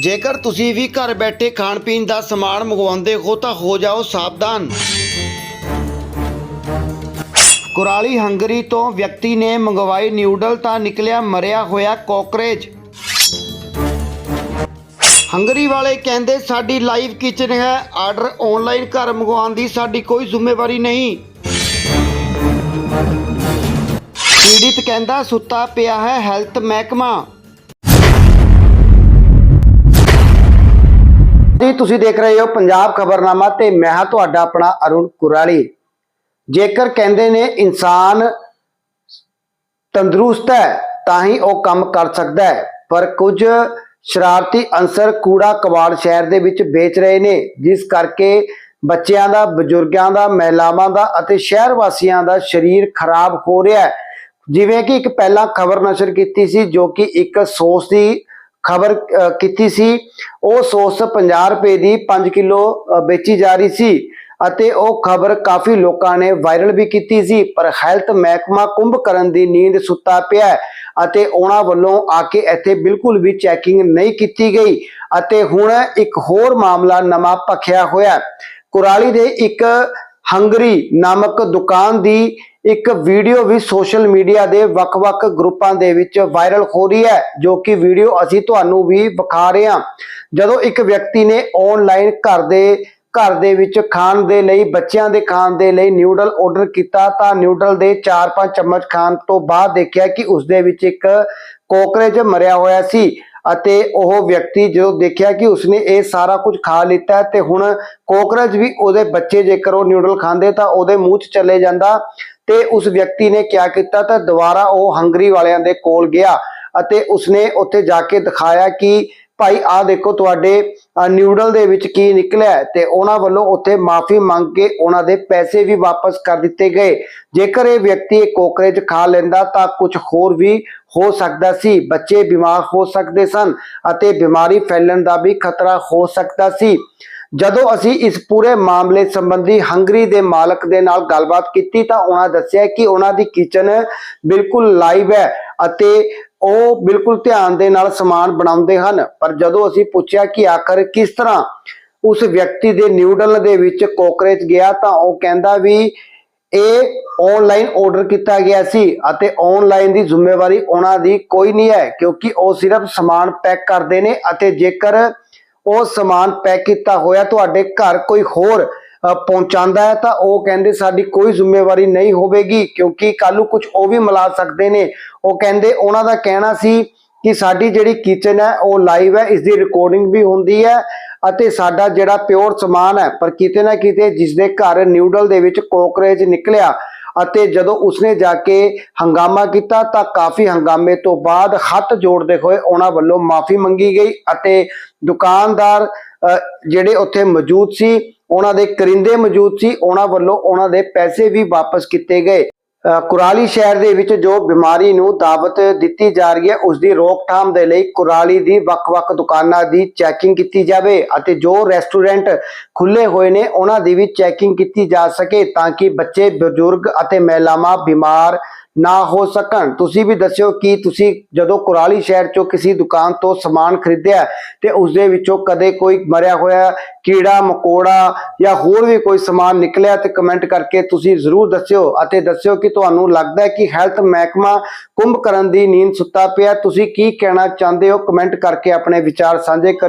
ਜੇਕਰ ਤੁਸੀਂ ਵੀ ਘਰ ਬੈਠੇ ਖਾਣ ਪੀਣ ਦਾ ਸਮਾਨ ਮੰਗਵਾਉਂਦੇ ਹੋ ਤਾਂ ਹੋ ਜਾਓ ਸਾਵਧਾਨ। ਕੁਰਾਲੀ ਹੰਗਰੀ ਤੋਂ ਵਿਅਕਤੀ ਨੇ ਮੰਗਵਾਈ ਨਿਊਡਲ ਤਾਂ ਨਿਕਲਿਆ ਮਰਿਆ ਹੋਇਆ ਕੋਕਰੇਜ। ਹੰਗਰੀ ਵਾਲੇ ਕਹਿੰਦੇ, ਸਾਡੀ ਲਾਈਵ ਕਿਚਨ ਹੈ, ਆਰਡਰ ਆਨਲਾਈਨ ਘਰ ਮੰਗਵਾਉਣ ਦੀ ਸਾਡੀ ਕੋਈ ਜ਼ਿੰਮੇਵਾਰੀ ਨਹੀਂ। ਪੀੜਿਤ ਕਹਿੰਦਾ, ਸੁੱਤਾ ਪਿਆ ਹੈ ਹੈਲਥ ਮਹਿਕਮਾ। ਜੀ, ਤੁਸੀਂ ਦੇਖ ਰਹੇ ਹੋ ਪੰਜਾਬ ਖਬਰਨਾਮਾ ਤੇ ਮੈਂ ਹਾਂ ਤੁਹਾਡਾ ਆਪਣਾ ਅਰੁਣ ਕੁਰਾਲੀ। ਜੇਕਰ ਕਹਿੰਦੇ ਨੇ ਇਨਸਾਨ ਤੰਦਰੁਸਤ ਹੈ, ਤਾਂ ਹੀ ਉਹ ਕੰਮ ਕਰ ਸਕਦਾ ਹੈ। ਪਰ ਕੁਝ ਸ਼ਰਾਰਤੀ ਅੰਸਰ ਕੂੜਾ ਕਬਾੜ ਸ਼ਹਿਰ ਦੇ ਵਿੱਚ ਵੇਚ ਰਹੇ ਨੇ, ਜਿਸ ਕਰਕੇ ਬੱਚਿਆਂ ਦਾ, ਬਜ਼ੁਰਗਾਂ ਦਾ, ਮਹਿਲਾਵਾਂ ਦਾ ਅਤੇ ਸ਼ਹਿਰ ਵਾਸੀਆਂ ਦਾ ਸਰੀਰ ਖਰਾਬ ਹੋ ਰਿਹਾ ਹੈ। ਜਿਵੇਂ ਕਿ ਇੱਕ ਪਹਿਲਾਂ ਖਬਰ ਨਸ਼ਰ ਕੀਤੀ ਸੀ, ਜੋ ਕਿ ਇੱਕ ਸੋਸ ਦੀ ਖਬਰ ਕੀਤੀ ਸੀ। ਉਹ ਸੌਸ 50 ਰੁਪਏ ਦੀ 5 ਕਿਲੋ ਵੇਚੀ ਜਾ ਰਹੀ ਸੀ ਅਤੇ ਉਹ ਖਬਰ ਕਾਫੀ ਲੋਕਾਂ ਨੇ ਵਾਇਰਲ ਵੀ ਕੀਤੀ ਸੀ, ਪਰ ਹੈਲਥ ਮਹਿਕਮਾ ਕੁੰਭ ਕਰਨ ਦੀ ਨੀਂਦ ਸੁੱਤਾ ਪਿਆ ਅਤੇ ਉਹਨਾਂ ਵੱਲੋਂ ਆ ਕੇ ਇੱਥੇ ਬਿਲਕੁਲ ਵੀ ਚੈਕਿੰਗ ਨਹੀਂ ਕੀਤੀ ਗਈ ਅਤੇ ਹੁਣ ਇੱਕ ਹੋਰ ਮਾਮਲਾ ਨਵਾਂ ਭਖਿਆ ਹੋਇਆ। ਕੁਰਾਲੀ ਦੇ ਇੱਕ ਹੰਗਰੀ ਨਾਮਕ ਦੁਕਾਨ ਦੀ ਇੱਕ ਵੀਡੀਓ ਵੀ ਸੋਸ਼ਲ ਮੀਡੀਆ ਦੇ ਵੱਖ-ਵੱਖ ਗਰੁੱਪਾਂ ਦੇ ਵਿੱਚ ਵਾਇਰਲ ਹੋ ਰਹੀ ਹੈ, ਜੋ ਕਿ ਵੀਡੀਓ ਅਸੀਂ ਤੁਹਾਨੂੰ ਵੀ ਵਿਖਾ ਰਹੇ ਹਾਂ। ਜਦੋਂ ਇੱਕ ਵਿਅਕਤੀ ਨੇ ਆਨਲਾਈਨ ਘਰ ਦੇ ਘਰ ਦੇ ਵਿੱਚ ਖਾਣ ਦੇ ਲਈ, ਬੱਚਿਆਂ ਦੇ ਖਾਣ ਦੇ ਲਈ ਨਿਊਡਲ ਆਰਡਰ ਕੀਤਾ, ਤਾਂ ਨਿਊਡਲ ਦੇ 4-5 ਚਮਚ ਖਾਣ ਤੋਂ ਬਾਅਦ ਦੇਖਿਆ ਕਿ ਉਸ ਦੇ ਵਿੱਚ ਇੱਕ ਕੋਕਰੇਜ ਮਰਿਆ ਹੋਇਆ ਸੀ। ਅਤੇ ਉਹ ਵਿਅਕਤੀ ਜਦੋਂ ਦੇਖਿਆ ਕਿ ਉਸਨੇ ਇਹ ਸਾਰਾ ਕੁਝ ਖਾ ਲਿੱਤਾ ਤੇ ਹੁਣ ਕੋਕਰਚ ਵੀ ਉਹਦੇ ਬੱਚੇ ਜੇਕਰ ਉਹ ਨਿਊਡਲ ਖਾਂਦੇ ਤਾਂ ਉਹਦੇ ਮੂੰਹ 'ਚ ਚਲੇ ਜਾਂਦਾ ਤੇ ਉਸ ਵਿਅਕਤੀ ਨੇ ਕਿਆ ਕੀਤਾ ਤਾਂ ਦੁਬਾਰਾ ਉਹ ਹੰਗਰੀ ਵਾਲਿਆਂ ਦੇ ਕੋਲ ਗਿਆ ਅਤੇ ਉਸਨੇ ਉੱਥੇ ਜਾ ਕੇ ਦਿਖਾਇਆ ਕਿ ਭਾਈ, ਆਹ ਦੇਖੋ ਤੁਹਾਡੇ ਨਿਊਡਲ ਦੇ ਵਿੱਚ ਕੀ ਨਿਕਲਿਆ ਤੇ ਉਹਨਾਂ ਵੱਲੋਂ ਉੱਥੇ ਮਾਫੀ ਮੰਗ ਕੇ ਉਹਨਾਂ ਦੇ ਪੈਸੇ ਵੀ ਵਾਪਸ ਕਰ ਦਿੱਤੇ ਗਏ। ਜੇਕਰ ਇਹ ਵਿਅਕਤੀ ਇਹ ਕੋਕਰੇਜ ਖਾ ਲੈਂਦਾ ਤਾਂ ਕੁਝ ਹੋਰ ਵੀ ਹੋ ਸਕਦਾ ਸੀ। ਬੱਚੇ ਬਿਮਾਰ ਹੋ ਸਕਦੇ ਸਨ ਅਤੇ ਬਿਮਾਰੀ ਫੈਲਣ ਦਾ ਵੀ ਖਤਰਾ ਹੋ ਸਕਦਾ ਸੀ। ਜਦੋਂ ਅਸੀਂ ਇਸ ਪੂਰੇ ਮਾਮਲੇ ਸੰਬੰਧੀ ਹੰਗਰੀ ਦੇ ਮਾਲਕ ਦੇ ਨਾਲ ਗੱਲਬਾਤ ਕੀਤੀ ਤਾਂ ਉਹਨਾਂ ਦੱਸਿਆ ਕਿ ਉਹਨਾਂ ਦੀ ਕਿਚਨ ਬਿਲਕੁਲ ਲਾਈਵ ਹੈ ਅਤੇ ਉਹ ਬਿਲਕੁਲ ਧਿਆਨ ਦੇ ਨਾਲ ਸਮਾਨ ਬਣਾਉਂਦੇ ਹਨ। ਪਰ ਜਦੋਂ ਅਸੀਂ ਪੁੱਛਿਆ ਕਿ ਆਖਰ ਕਿਸ ਤਰ੍ਹਾਂ ਉਸ ਵਿਅਕਤੀ ਦੇ ਨਿਊਡਲ ਦੇ ਵਿੱਚ ਕੋਕਰੇਚ ਗਿਆ ਤਾਂ ਉਹ ਕਹਿੰਦਾ ਵੀ ਇਹ ਆਨਲਾਈਨ ਆਰਡਰ ਕੀਤਾ ਗਿਆ ਸੀ ਅਤੇ ਆਨਲਾਈਨ ਦੀ ਜ਼ਿੰਮੇਵਾਰੀ ਉਹਨਾਂ ਦੀ ਕੋਈ ਨਹੀਂ ਹੈ, ਕਿਉਂਕਿ ਉਹ ਸਿਰਫ ਸਮਾਨ ਪੈਕ ਕਰਦੇ ਨੇ ਅਤੇ ਜੇਕਰ ਉਹ ਸਮਾਨ ਪੈਕ ਕੀਤਾ ਹੋਇਆ ਤੁਹਾਡੇ ਘਰ ਕੋਈ ਹੋਰ ਪਹੁੰਚਾਉਂਦਾ ਹੈ, ਤਾਂ ਉਹ ਕਹਿੰਦੇ ਸਾਡੀ ਕੋਈ ਜ਼ਿੰਮੇਵਾਰੀ ਨਹੀਂ ਹੋਵੇਗੀ, ਕਿਉਂਕਿ ਕੱਲ ਨੂੰ ਕੁਝ ਉਹ ਵੀ ਮਿਲਾ ਸਕਦੇ ਨੇ। ਉਹ ਕਹਿੰਦੇ ਉਹਨਾਂ ਦਾ ਕਹਿਣਾ ਸੀ ਕਿ ਸਾਡੀ ਜਿਹੜੀ ਕਿਚਨ ਹੈ, ਉਹ ਲਾਈਵ ਹੈ ਇਸ ਦੀ ਰਿਕਾਰਡਿੰਗ ਵੀ ਹੁੰਦੀ ਹੈ ਅਤੇ ਸਾਡਾ ਜਿਹੜਾ ਪਿਓਰ ਸਮਾਨ ਹੈ, ਪਰ ਕਿਤੇ ਨਾ ਕਿਤੇ ਜਿਸ ਦੇ ਘਰ ਨਿਊਡਲ ਦੇ ਵਿੱਚ ਕੋਕਰੇਜ ਨਿਕਲਿਆ ਅਤੇ ਜਦੋਂ ਉਸਨੇ ਜਾ ਕੇ ਹੰਗਾਮਾ ਕੀਤਾ, ਤਾਂ ਕਾਫੀ ਹੰਗਾਮੇ ਤੋਂ ਬਾਅਦ ਹੱਥ ਜੋੜਦੇ ਹੋਏ ਉਹਨਾਂ ਵੱਲੋਂ ਮਾਫੀ ਮੰਗੀ ਗਈ ਅਤੇ ਦੁਕਾਨਦਾਰ ਜਿਹੜੇ ਉੱਥੇ ਮੌਜੂਦ ਸੀ ਉਹਨਾਂ ਦੇ ਕਰਿੰਦੇ ਮੌਜੂਦ ਸੀ, ਉਹਨਾਂ ਵੱਲੋਂ ਉਹਨਾਂ ਦੇ ਪੈਸੇ ਵੀ ਵਾਪਸ ਕੀਤੇ ਗਏ। ਕੁਰਾਲੀ ਸ਼ਹਿਰ ਦੇ ਵਿੱਚ ਜੋ ਬਿਮਾਰੀ ਨੂੰ ਦਾਵਤ ਦਿੱਤੀ ਜਾ ਰਹੀ ਹੈ, ਉਸ ਦੀ ਰੋਕਥਾਮ ਦੇ ਲਈ ਕੁਰਾਲੀ ਦੀ ਵੱਖ-ਵੱਖ ਦੁਕਾਨਾਂ ਦੀ ਚੈਕਿੰਗ ਕੀਤੀ ਜਾਵੇ ਅਤੇ ਜੋ ਰੈਸਟੋਰੈਂਟ ਖੁੱਲੇ ਹੋਏ ਨੇ, ਉਹਨਾਂ ਦੀ ਵੀ ਚੈਕਿੰਗ ਕੀਤੀ ਜਾ ਸਕੇ ਤਾਂ ਕਿ ਬੱਚੇ, ਬਜ਼ੁਰਗ ਅਤੇ ਮਹਿਲਾਵਾਂ ਬਿਮਾਰ ਨਾ ਹੋ ਸਕਣ। ਤੁਸੀਂ ਵੀ ਦੱਸਿਓ ਕਿ ਤੁਸੀਂ ਜਦੋਂ ਕੁਰਾਲੀ ਸ਼ਹਿਰ ਚੋਂ ਕਿਸੇ ਦੁਕਾਨ ਤੋਂ ਸਮਾਨ ਖਰੀਦਿਆ ਤੇ ਉਸ ਦੇ ਵਿੱਚੋਂ ਕਦੇ ਕੋਈ ਮਰਿਆ ਹੋਇਆ ਕੀੜਾ, ਮਕੌੜਾ ਜਾਂ ਹੋਰ ਵੀ ਕੋਈ ਸਮਾਨ ਨਿਕਲਿਆ ਤੇ ਕਮੈਂਟ ਕਰਕੇ ਤੁਸੀਂ ਜ਼ਰੂਰ ਦੱਸਿਓ ਅਤੇ ਦੱਸਿਓ ਕਿ ਤੁਹਾਨੂੰ ਲੱਗਦਾ ਹੈ ਕਿ ਹੈਲਥ ਮਹਿਕਮਾ ਕੁੰਭ ਕਰਨ ਦੀ ਨੀਂਦ ਸੁੱਤਾ ਪਿਆ। ਤੁਸੀਂ ਕੀ ਕਹਿਣਾ ਚਾਹੁੰਦੇ ਹੋ? ਕਮੈਂਟ ਕਰਕੇ ਆਪਣੇ ਵਿਚਾਰ ਸਾਂਝੇ ਕਰਿਓ।